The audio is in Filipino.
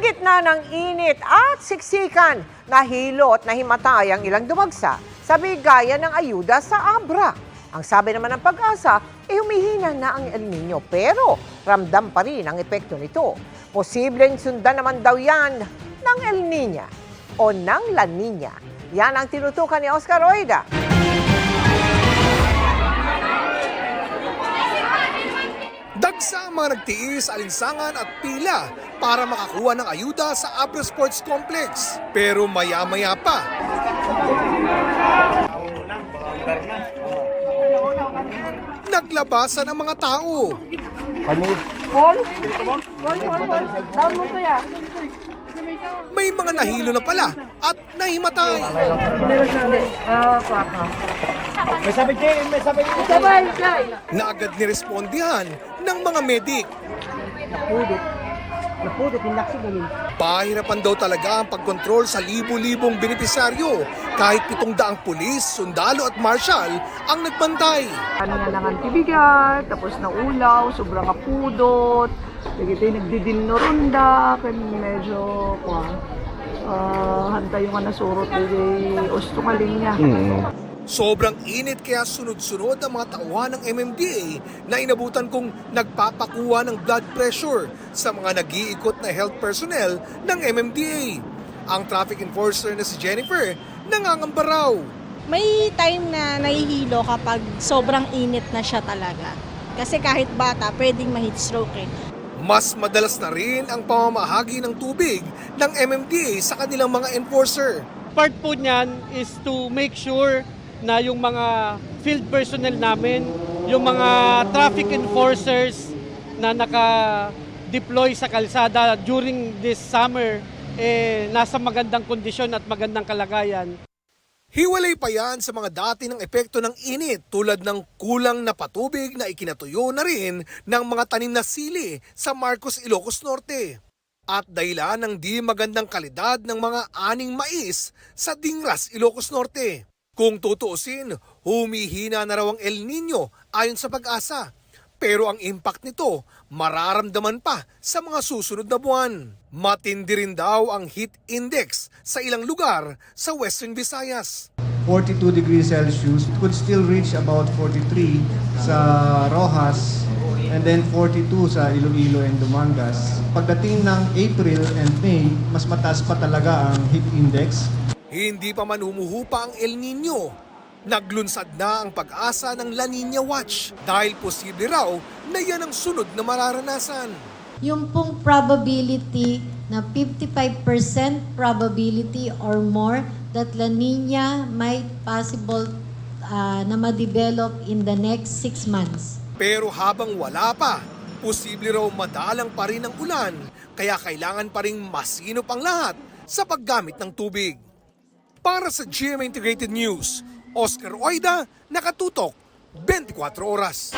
gitna ng init at siksikan, nahilo at nahimatay ang ilang dumagsa sa bigayan ng ayuda sa Abra. Ang sabi naman ng pag-asa, eh humihina na ang El Nino pero ramdam pa rin ang epekto nito. Posibleng sundan naman daw yan ng El Nina o ng La Nina. Yan ang tinutukan ni Oscar Oida. Ang mga nagtiis, alinsangan at pila para makakuha ng ayuda sa Abra Sports Complex. Pero maya-maya pa, naglabasan ang mga tao. May mga nahilo na pala at nahimatay. Na agad nirespondihan ng mga medik. Pahirapan daw talaga ang pagkontrol sa libo-libong benepisaryo kahit pitong daang pulis, sundalo at marshal ang nagbantay. ano nga lang ang tibigat, tapos na ulaw, sobrang kapudot, nagito yung nagdidin no ronda, kan medyo, kwa, uh, hantay yung nga nasurot, hindi usto nga linya. Sobrang init kaya sunod-sunod ang mga tauhan ng MMDA na inabutan kong nagpapakuha ng blood pressure sa mga nag-iikot na health personnel ng MMDA. Ang traffic enforcer na si Jennifer nangangamba raw. May time na nahihilo kapag sobrang init na siya talaga. Kasi kahit bata, pwedeng ma-heat stroke eh. Mas madalas na rin ang pamamahagi ng tubig ng MMDA sa kanilang mga enforcer. part po niyan is to make sure na yung mga field personnel namin, yung mga traffic enforcers na naka-deploy sa kalsada during this summer, eh, nasa magandang kondisyon at magandang kalagayan. Hiwalay pa yan sa mga dati ng epekto ng init tulad ng kulang na patubig na ikinatuyo na rin ng mga tanim na sili sa Marcos Ilocos Norte. At dahilan ng di magandang kalidad ng mga aning mais sa Dingras, Ilocos Norte. Kung tutuusin, humihina na raw ang El Nino ayon sa pag-asa. Pero ang impact nito mararamdaman pa sa mga susunod na buwan. Matindi rin daw ang heat index sa ilang lugar sa Western Visayas. 42 degrees Celsius. It could still reach about 43 sa Rojas and then 42 sa Iloilo and Dumangas. Pagdating ng April and May, mas mataas pa talaga ang heat index. Hindi pa man humuhupa ang El Nino. Naglunsad na ang pag-asa ng La Nina Watch dahil posible raw na yan ang sunod na mararanasan. yung pong probability na 55% probability or more that La Nina might possible uh, na ma-develop in the next 6 months. Pero habang wala pa, posible raw madalang pa rin ang ulan kaya kailangan pa rin masinop ang lahat sa paggamit ng tubig. Para sa GMA Integrated News, Oscar Oida, nakatutok 24 oras.